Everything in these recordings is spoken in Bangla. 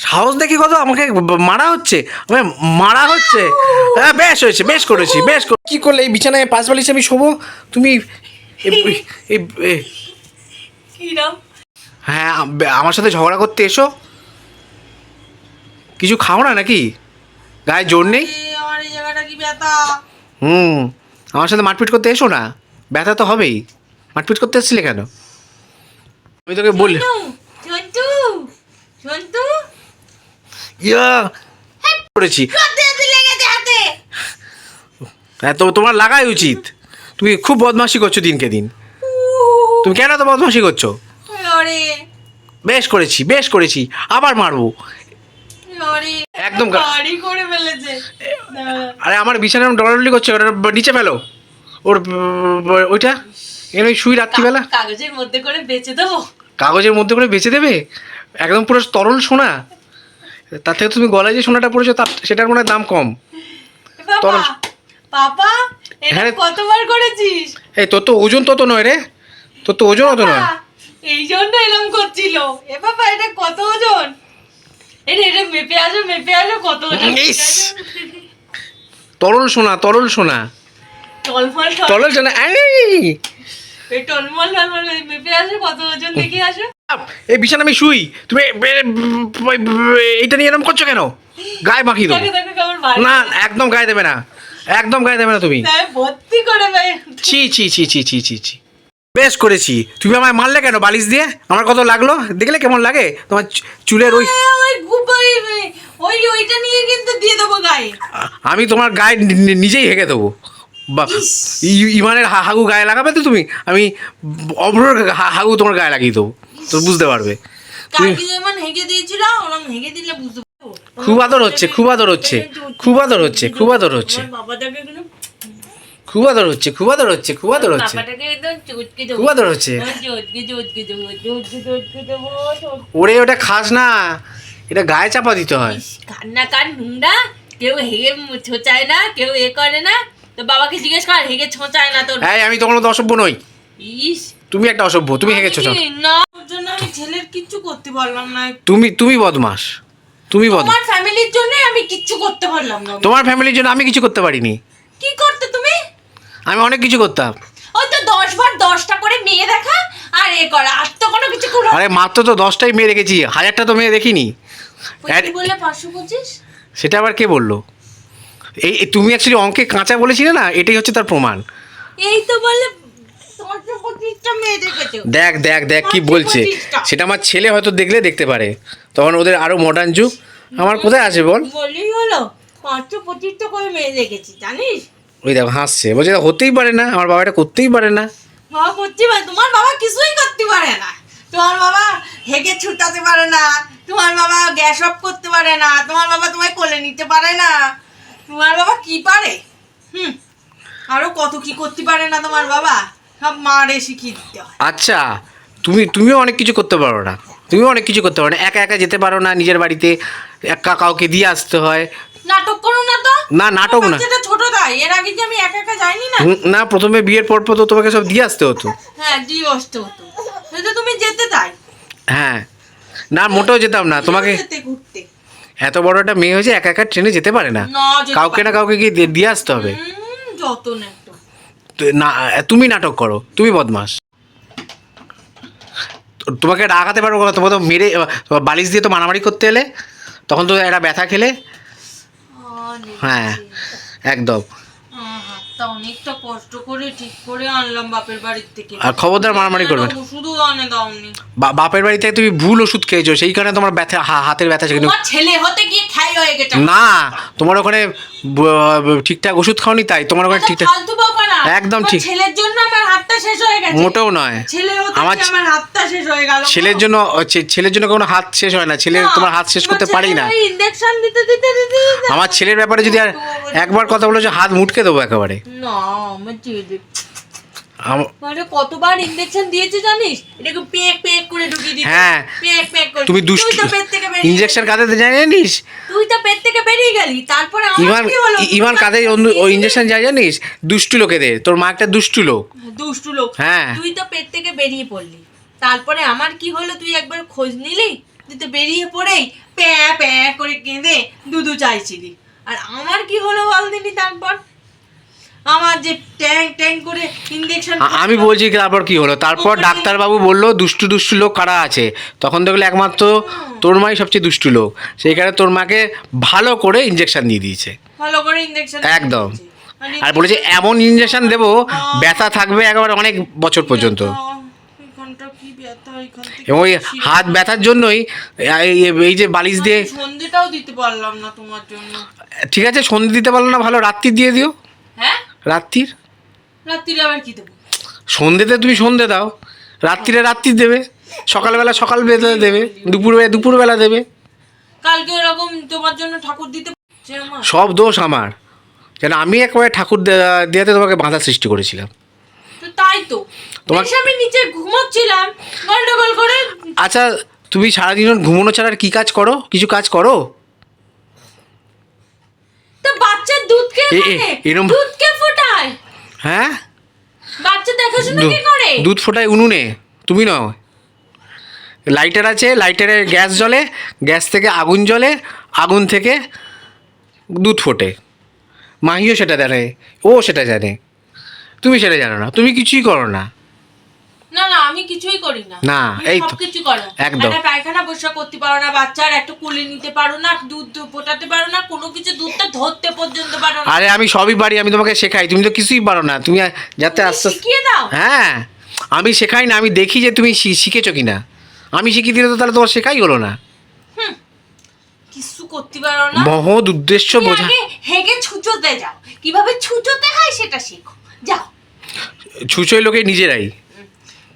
সাহস দেখি কত? আমাকে মারা হচ্ছে? আমাকে মারা হচ্ছে। হ্যাঁ বেশ হয়েছে বেশ করেছি বেশ করে- কি করলে? এই বিছানায় পাঁচ বালিশে আমি শোবো? তুমি হ্যাঁ আমার সাথে ঝগড়া করতে এসো। কিছু খাও না নাকি? গায়ে জোর নেই? আমার এই জায়গাটা কি ব্যথা? হুম আমার সাথে মারপিট করতে এসো না। ব্যথা তো হবেই। মারপিট করতে এসেছিলে কেন? আমি তোকে বললি ইয়া। করেছি। লেগেছে হাতে। হ্যাঁ তো তোমার লাগাই উচিত। তুমি খুব বদমাশি করছ দিনকে দিন। তুমি কেন তো বদমাশি করছ? বেশ করেছি বেশ করেছি। আবার মারবো। একদম। আরে আমার বিছানা ডলাডলি করছে ওটা নিচে ফেলো। ওর ওইটা? এখানে শুই রাত্রিবেলা? কাগজের মধ্যে করে বেচে দেবো। কাগজের মধ্যে করে বেঁচে দেবে? একদম পুরো তরল সোনা। তার থেকে তুমি গলায় যে সোনাটা পড়েছো তার সেটার মনে দাম কম। তরল। পাপা এটা হ্যাঁ। কতবার করেছিস? এই তোর তো ওজন তত নয় রে। তোর তো ওজন অত নয়। এই জন্য এরম করছিল। এ বাবা এটা কত ওজন? এটা এটা মেপে আসো মেপে আসো কত ওজন। তরল সোনা তরল সোনা। টলমল তরল সোনা! এই টলমল টলমল মেপে আসো কত ওজন দেখে আসো। এই বিছানা আমি শুই। তুমি এইটা নিয়ে এরকম করছ কেন? গায়ে মাখিয়ে দেবো না একদম গায়ে দেবে না। একদম গায়ে দেবে না তুমি। ছি ছি ছি ছি ছি ছি ছি। বেশ করেছি। তুমি আমায় মারলে কেন বালিশ দিয়ে? আমার কত লাগল? দেখলে কেমন লাগে? তোমার চুলের ওই ওই ওইটা নিয়ে কিন্তু দিয়ে দেবো গায়ে। আমি তোমার গায়ে নিজেই হেগে দেবো। ইমানের হাগু গায়ে লাগাবে তো তুমি? আমি অভ্রর হাগু তোমার গায়ে লাগিয়ে দেবো। তো বুঝতে পারবে। কালকে যেমন হেগে দিয়েছিল ওরম হেগে দিলে বুঝতে খুব আদর হচ্ছে খুব আদর হচ্ছে খুব আদর হচ্ছে খুব আদর হচ্ছে। খুব আদর হচ্ছে খুব আদর হচ্ছে খুব আদর হচ্ছে। খুব আদর হচ্ছে। ওরে ওটা খাস না। এটা গায়ে চাপা দিতে হয়। কান্না কান নুংরা কেউ হেগে ছোঁচায় না কেউ এ করে না। তো বাবাকে জিজ্ঞেস কর হেগে ছোঁচায় না এই আমি তোমার মতো অসভ্য নই। ইস। তুমি একটা অসভ্য তুমি হেগেছো আমি ছেলের কিচ্ছু করতে পারলাম না। তুমি তুমি বদমাস। তুমি বদমাস তোমার ফ্যামিলির জন্য আমি কিচ্ছু করতে পারলাম না। তোমার ফ্যামিলির জন্য আমি কিছু করতে পারিনি। কি করতে তুমি? আমি অনেক কিছু করতাম। ওই তো দশ বার দশটা করে মেয়ে দেখা আর এ করা। আর তো কোনো কিছু করো আরে মাত্র তো দশটাই মেয়ে রেখেছি। হাজারটা তো মেয়ে দেখিনি। বললে পাঁচশো পঁচিশ? সেটা আবার কে বলল? এই এই তুমি অ্যাকচুয়ালি অঙ্কে কাঁচা বলেছিলে না? এটাই হচ্ছে তার প্রমাণ। এই তো বললে পাঁচশো পঁচিশটা মেয়ে দেখেছ দেখ দেখ দেখ কি বলছে। সেটা আমার ছেলে হয়তো দেখলে দেখতে পারে। তখন ওদের আরও মডার্ন যুগ। আমার কোথায় আছে বল? হলো পাঁচশো পঁচিশটা করে মেয়ে দেখেছি জানিস? ওই দেখো হাসছে। বলছে হতেই পারে না আমার বাবা এটা করতেই পারে না। বাবা করতে পারে তোমার বাবা কিছুই করতে পারে না। তোমার বাবা হেগে ছুটাতে পারে না তোমার বাবা গ্যাস অফ করতে পারে না তোমার বাবা তোমায় কোলে নিতে পারে না। তোমার বাবা কি পারে? হুম আরও কত কি করতে পারে না তোমার বাবা? সব মারে শিখিয়ে দিতে হয়। আচ্ছা তুমি তুমিও অনেক কিছু করতে পারো না। তুমিও অনেক কিছু করতে পারো না। একা একা যেতে পারো না নিজের বাড়িতে। একা কাউকে দিয়ে আসতে হয়। নাটক করো না তো। না, নাটক না। বাচ্চাটা ছোট তাই। এর আগে কি আমি একা একা যাইনি না? না প্রথমে বিয়ের পর পর তো তোমাকে সব দিয়ে আসতে হতো। হ্যাঁ দিয়ে আসতে হতো। সেটা তুমি যেতে তাই। হ্যাঁ। না মোটেও যেতাম না। তোমাকে যেতে ঘুরতে। এত বড় একটা মেয়ে হয়েছে একা একা ট্রেনে যেতে পারে না। কাউকে না কাউকে গিয়ে দিয়ে- আসতে হবে। যত না। না তুমি নাটক করো তুমি বদমাস। তোমাকে রাগাতে পারব না তোমাকে তো মেরে বালিশ দিয়ে তো মারামারি করতে এলে তখন তো একটা ব্যথা খেলে। হ্যাঁ একদম। আহ, অনেকটা কষ্ট করে ঠিক করে আনলাম বাপের বাড়ির থেকে। আর খবরদার মারামারি করবে না। ওষুধও আনে দাওনি। বা- বাপের বাড়িতে তুমি ভুল ওষুধ খেয়েছো সেই কারণে তোমার ব্যথা হাতের ব্যথা সেখানে ছেলে হতে গিয়ে খাই হয়ে গেছে। না তোমার ওখানে ঠিকঠাক ওষুধ খাওনি তাই তোমার ওখানে ঠিকঠাক একদম ঠিক। ছেলের জন্য আমার হাতটা শেষ হয়ে গেছে। মোটেও নয়। ছেলে আমার আমার হাতটা শেষ হয়ে গেল। ছেলের জন্য ছেলের জন্য কোনো হাত শেষ হয় না ছেলে তোমার হাত শেষ করতে পারি না। ইনজেকশন দিতে দিতে আমার ছেলের ব্যাপারে যদি আর একবার কথা বলেছ হাত মুটকে দেবো একেবারে। না আমার ছেলে মানে কতবার ইনজেকশন দিয়েছে জানিস? এটাকে পেক পেক করে ঢুকিয়ে দিতে হ্যাঁ। পেক পেক করে। তুমি দুষ্ট তুই তো পেট থেকে বেরিয়ে ইঞ্জেকশন কাঁদে জানিস? তুই তো পেট থেকে বেরিয়ে গেলি। তারপরে আমার কি হলো? ইমান কাঁধে ওই ইঞ্জেকশন যায় জানিস? দুষ্টু লোকেদের। তোর মা একটা দুষ্টু লোক। দুষ্টু লোক। হ্যাঁ। তুই তো পেট থেকে বেরিয়ে পড়লি। তারপরে আমার কি হলো? তুই একবার খোঁজ নিলি? রাত্রিতে বেরিয়ে পড়েই প্যা প্যা করে কেঁদে দুধু চাইছিলি। আর আমার কি হলো বল দিনি তারপর? আমার যে ট্যাং ট্যাং করে ইঞ্জেকশন আমি বলছি তারপর কি হলো? তারপর ডাক্তারবাবু বলল দুষ্টু দুষ্টু লোক কারা আছে? তখন দেখল একমাত্র তোর মাই সবচেয়ে দুষ্টু লোক। সেই কারণে তোর মাকে ভালো করে ইঞ্জেকশন দিয়ে দিয়েছে। ভালো করে ইঞ্জেকশন একদম। আর বলেছে এমন ইঞ্জেকশন দেবো ব্যথা থাকবে একেবারে অনেক বছর পর্যন্ত এখানটা কি ব্যথা এখান থেকে এবং হাত ব্যথার জন্যই এই- যে বালিশ দিয়ে আমি সন্ধেটাও দিতে পারলাম না তোমার জন্য। ঠিক আছে সন্ধে দিতে পারল না ভালো। রাত্রি দিয়ে দিও। হ্যাঁ? রাত্রির? রাত্রিরে আবার কি দেবো? সন্ধেতে তুমি সন্ধে দাও। রাত্রিরে রাত্রি দেবে। সকালবেলা সকাল বেলা দেবে। দুপুরবেলা দুপুরবেলা দেবে। কালকে ওরকম তোমার জন্য ঠাকুর দিতে সব দোষ আমার। কেন আমি একবারে ঠাকুর দেওয়াতে তোমাকে বাধা সৃষ্টি করেছিলাম। তাই তো। তোমার- আমি নিচে ঘুমোচ্ছিলাম গন্ডগোল করে। আচ্ছা তুমি সারাদিন ঘুমোনো ছাড়া আর কি কাজ করো? কিছু কাজ করো? তো বাচ্চার দুধ কে এরম- দুধ কে ফোটায়? হ্যাঁ? বাচ্চা দেখাশোনা কে করে? দুধ ফোটায় উনুনে। তুমি নও। লাইটার আছে লাইটারে গ্যাস জ্বলে গ্যাস থেকে আগুন জ্বলে আগুন থেকে দুধ ফোটে। মাহিও সেটা জানে ও সেটা জানে। তুমি সেটা জানো না তুমি কিছুই করো না। না না আমি কিছুই করি না। না, এই তো। সবকিছু করো। একদম। একটা পায়খানা পরিষ্কার করতে পারো না বাচ্চার একটু কুলে নিতে পারো না দুধ ফোটাতে পারো না কোনো কিছু দুধটা ধরতে পর্যন্ত পারো না। আরে আমি সবই পারি আমি তোমাকে শেখাই তুমি তো কিছুই পারো না তুমি যাতে আস্তে শিখিয়ে দাও। হ্যাঁ আমি শেখাই না আমি দেখি যে তুমি শিখেছো কি না আমি শিখিয়ে দিলে তো তাহলে তোমার শেখাই হলো না। কিছু করতে পারো না। মহৎ উদ্দেশ্য বোঝা হেগে ছুচোতে যাও। কীভাবে ছুচোতে হয় সেটা শেখো। যাও। ছুঁচোই লোকে নিজেরাই।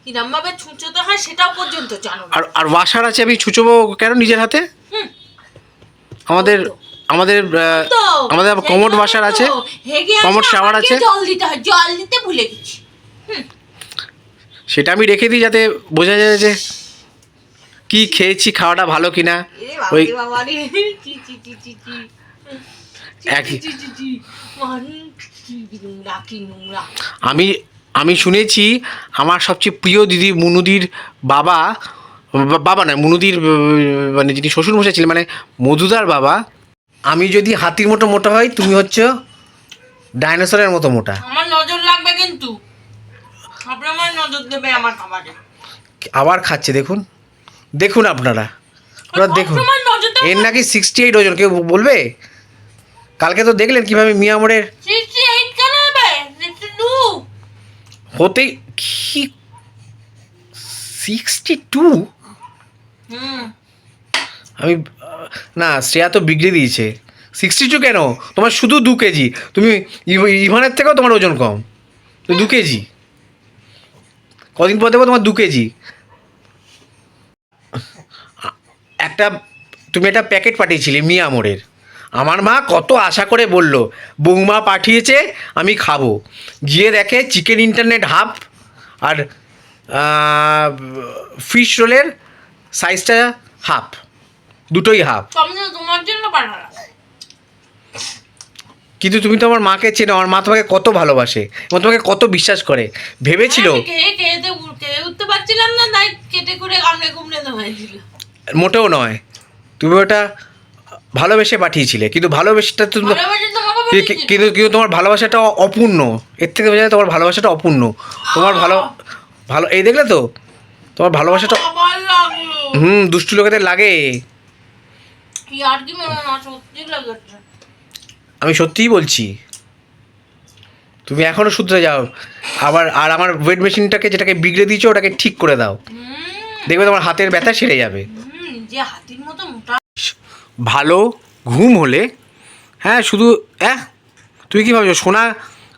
কিরম ভাবে ছুচোতে হয় সেটাও পর্যন্ত জানো আর আর ওয়াশার আছে আমি ছুঁচোবো কেন নিজের হাতে? আমাদের আমাদের আমাদের কমোড ওয়াশার আছে। কমোড শাওয়ার আছে। জল দিতে হয় জল দিতে ভুলে গেছি। সেটা আমি রেখে দিই যাতে বোঝা যায় যে কি খেয়েছি খাওয়াটা ভালো কিনা। ওই আমি আমি শুনেছি আমার সবচেয়ে প্রিয় দিদি মুনুদির বাবা বাবা নয় মুনুদির মানে যিনি শ্বশুর মশাই ছিলেন মানে মধুদার বাবা। আমি যদি হাতির মতো মোটা হয় তুমি হচ্ছে ডাইনোসরের মতো মোটা। আমার নজর লাগবে কিন্তু। আপনার আমার নজর দেবে আমার খাবারে। আবার খাচ্ছে দেখুন। দেখুন আপনারা। আপনারা দেখুন। এর নাকি সিক্সটি এইট ওজন কেউ বলবে? কালকে তো দেখলেন কীভাবে মিয়ামরের হতেই কি সিক্সটি টু আমি না শ্রেয়া তো বিগড়ে দিয়েছে। সিক্সটি টু কেন? তোমার শুধু দু কেজি। তুমি ইভ- ইভানের থেকেও তোমার ওজন কম। দু কেজি। কদিন পর দেবো তোমার দু কেজি। একটা তুমি একটা প্যাকেট পাঠিয়েছিলে মিয়ামোড়ের আমার মা কত আশা করে বলল বৌমা পাঠিয়েছে আমি খাব। গিয়ে দেখে চিকেন ইন্টারনেট হাফ আর ফিশ রোলের সাইজটা হাফ। দুটোই হাফ। কিন্তু তুমি তো আমার মাকে চেনো আমার মা তোমাকে কত ভালোবাসে এবং তোমাকে কত বিশ্বাস করে। ভেবেছিল দিল মোটেও নয়। তুমি ওটা ভালোবেসে পাঠিয়েছিলে কিন্তু ভালোবেসেটা তুমি তো-। কিন্তু কিন্তু তোমার ভালোবাসাটা অপূর্ণ। এর থেকে বোঝা যায় তোমার ভালোবাসাটা অপূর্ণ। তোমার ভালো ভালো এই দেখলে তো? তোমার ভালোবাসাটা হুম দুষ্টু লোকেদের লাগে। আমি সত্যিই বলছি। তুমি এখনও শুধরে যাও। আবার আর আমার ওয়েট মেশিনটাকে যেটাকে বিগড়ে দিয়েছ ওটাকে ঠিক করে দাও। দেখবে তোমার হাতের ব্যথা সেরে যাবে। যে হাতির মতো মোটা ভালো ঘুম হলে হ্যাঁ শুধু হ্যাঁ তুমি কী ভাবছ, সোনা,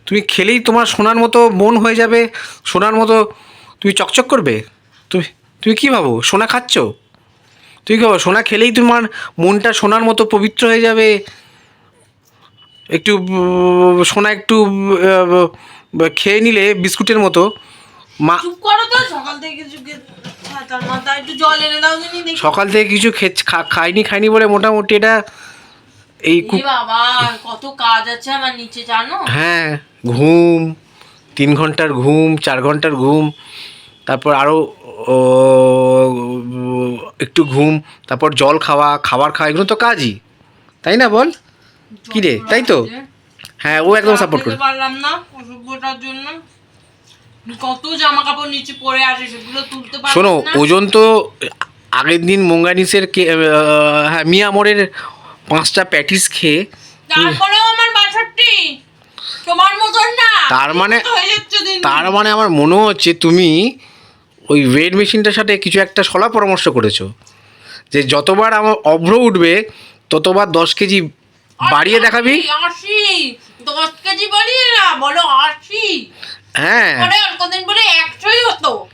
তুমি খেলেই তোমার সোনার মতো মন হয়ে যাবে, সোনার মতো তুমি চকচক করবে? তুমি তুমি কী ভাবো, সোনা খাচ্ছ? তুমি কী ভাবো, সোনা খেলেই তোমার মনটা সোনার মতো পবিত্র হয়ে যাবে? একটু, সোনা একটু খেয়ে নিলে, বিস্কুটের মতো, মা সকাল থেকে একটু জল এনে দাও দিনি দেখি। সকাল থেকে কিছু খাইনি খাইনি বলে মোটামুটি এটা এই বাবা কত কাজ আছে আমার নিচে জানো? হ্যাঁ ঘুম তিন ঘণ্টার ঘুম চার ঘণ্টার ঘুম তারপর আরও একটু ঘুম তারপর জল খাওয়া খাবার খাওয়া এগুলো তো কাজই। তাই না বল? কি রে তাই তো? হ্যাঁ ও একদম সাপোর্ট করে। পারলাম না জন্য। কত জামা কাপড় নিচে পরে আছে সেগুলো তুলতে পারলাম শোনো ওজন তো আগের দিন মঙ্গানিসের হ্যাঁ মিয়ামোড়ের পাঁচটা প্যাটিস খেয়ে তারপরেও আমার বাষট্টি তোমার মতন না। তার মানে- তার মানে আমার মনে হচ্ছে তুমি ওই ওয়েট মেশিনটার সাথে কিছু একটা সলা পরামর্শ করেছ যে যতবার আমার অভ্র উঠবে ততবার দশ কেজি বাড়িয়ে দেখাবি। আশি দশ কেজি বাড়িয়ে না বলো আশি হ্যাঁ। কদিন পরে একশোই হতো।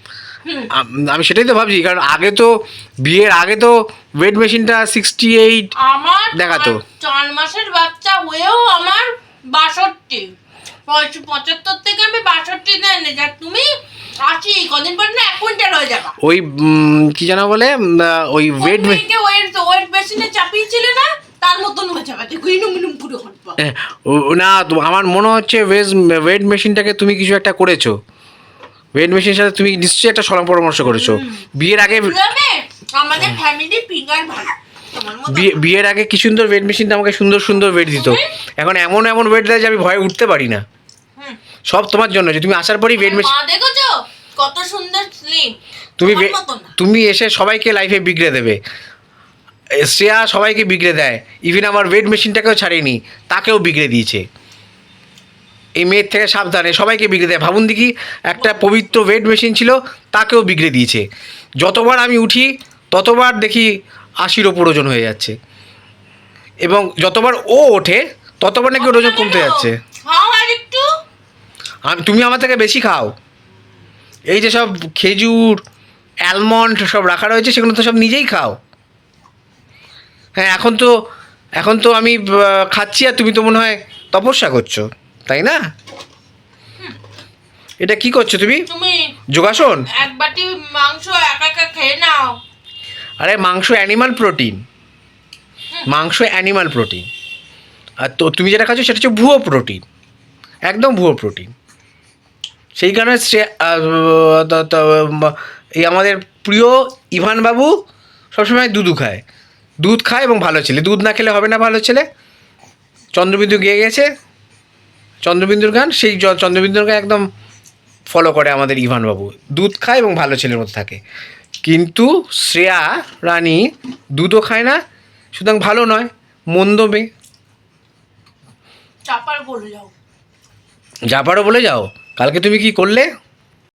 আমি সেটাই তো ভাবছি কারণ আগে তো বিয়ের আগে তো ওয়েট মেশিনটা সিক্সটি এইট আমার দেখাতো। চার- মাসের বাচ্চা হয়েও আমার বাষট্টি। পঁচাত্তর থেকে আমি বাষট্টি দেন যা তুমি আশি কদিন পর না এক কুইন্টাল হয়ে যাবা। ওই কি যেন বলে ওই ওয়েট ওয়েট ওয়েট মেশিনে চাপিয়েছিলে না? তার মতন হয়ে ইনুম পুরো না আমার মনে হচ্ছে ওয়েজ ওয়েট মেশিনটাকে তুমি কিছু একটা করেছ। ওয়েট মেশিনের সাথে তুমি নিশ্চয়ই একটা সলা পরামর্শ করেছ। বিয়ের আগে আমাদের ফ্যামিলি ফিঙ্গার ভালো বিয়ে- বিয়ের আগে কি সুন্দর ওয়েট মেশিনটা আমাকে সুন্দর সুন্দর ওয়েট দিত? এখন এমন এমন ওয়েট দেয় যে আমি ভয়ে উঠতে পারি না। সব তোমার জন্য যে তুমি আসার পরেই ওয়েট মেশিন দেখেছ? কত সুন্দর স্লিম তুমি তুমি এসে সবাইকে লাইফে বিগড়ে দেবে। শ্রেয়া সবাইকে বিগড়ে দেয়। ইভেন আমার ওয়েট মেশিনটাকেও ছাড়েনি তাকেও বিগড়ে দিয়েছে। এই মেয়ের থেকে সাবধানে সবাইকে বিগড়ে দেয়। ভাবুন দেখি একটা পবিত্র ওয়েট মেশিন ছিল তাকেও বিগড়ে দিয়েছে। যতবার আমি উঠি ততবার দেখি আশির ওপর ওজন হয়ে যাচ্ছে। এবং যতবার ও ওঠে ততবার নাকি ওর ওজন কমতে যাচ্ছে। তুমি আমার থেকে বেশি খাও। এই যে সব খেজুর অ্যালমন্ড সব রাখা রয়েছে সেগুলো তো সব নিজেই খাও। হ্যাঁ এখন তো এখন তো আমি খাচ্ছি আর তুমি তো মনে হয় তপস্যা করছ তাই না? এটা কি করছ তুমি? যোগাসন? এক বাটি মাংস একা একা খেয়ে নাও। আরে মাংস অ্যানিমাল প্রোটিন। মাংস অ্যানিমাল প্রোটিন। আর তো তুমি যেটা খাচ্ছ সেটা হচ্ছে ভুয়ো প্রোটিন। একদম ভুয়ো প্রোটিন। সেই কারণে ম- এই আমাদের প্রিয় ইভান বাবু সবসময় দুধু খায়। দুধ খায় এবং ভালো ছেলে। দুধ না খেলে হবে না ভালো ছেলে। চন্দ্রবিন্দু গিয়ে গেছে। চন্দ্রবিন্দুর গান সেই চন্দ্রবিন্দুর গান একদম ফলো করে আমাদের ইভান বাবু দুধ খায় এবং ভালো ছেলের মতো থাকে। কিন্তু শ্রেয়া রানী দুধও খায় না সুতরাং ভালো নয় মন্দ মেয়ে। চাপার বলে যাও। যাবারও বলে যাও। কালকে তুমি কি করলে?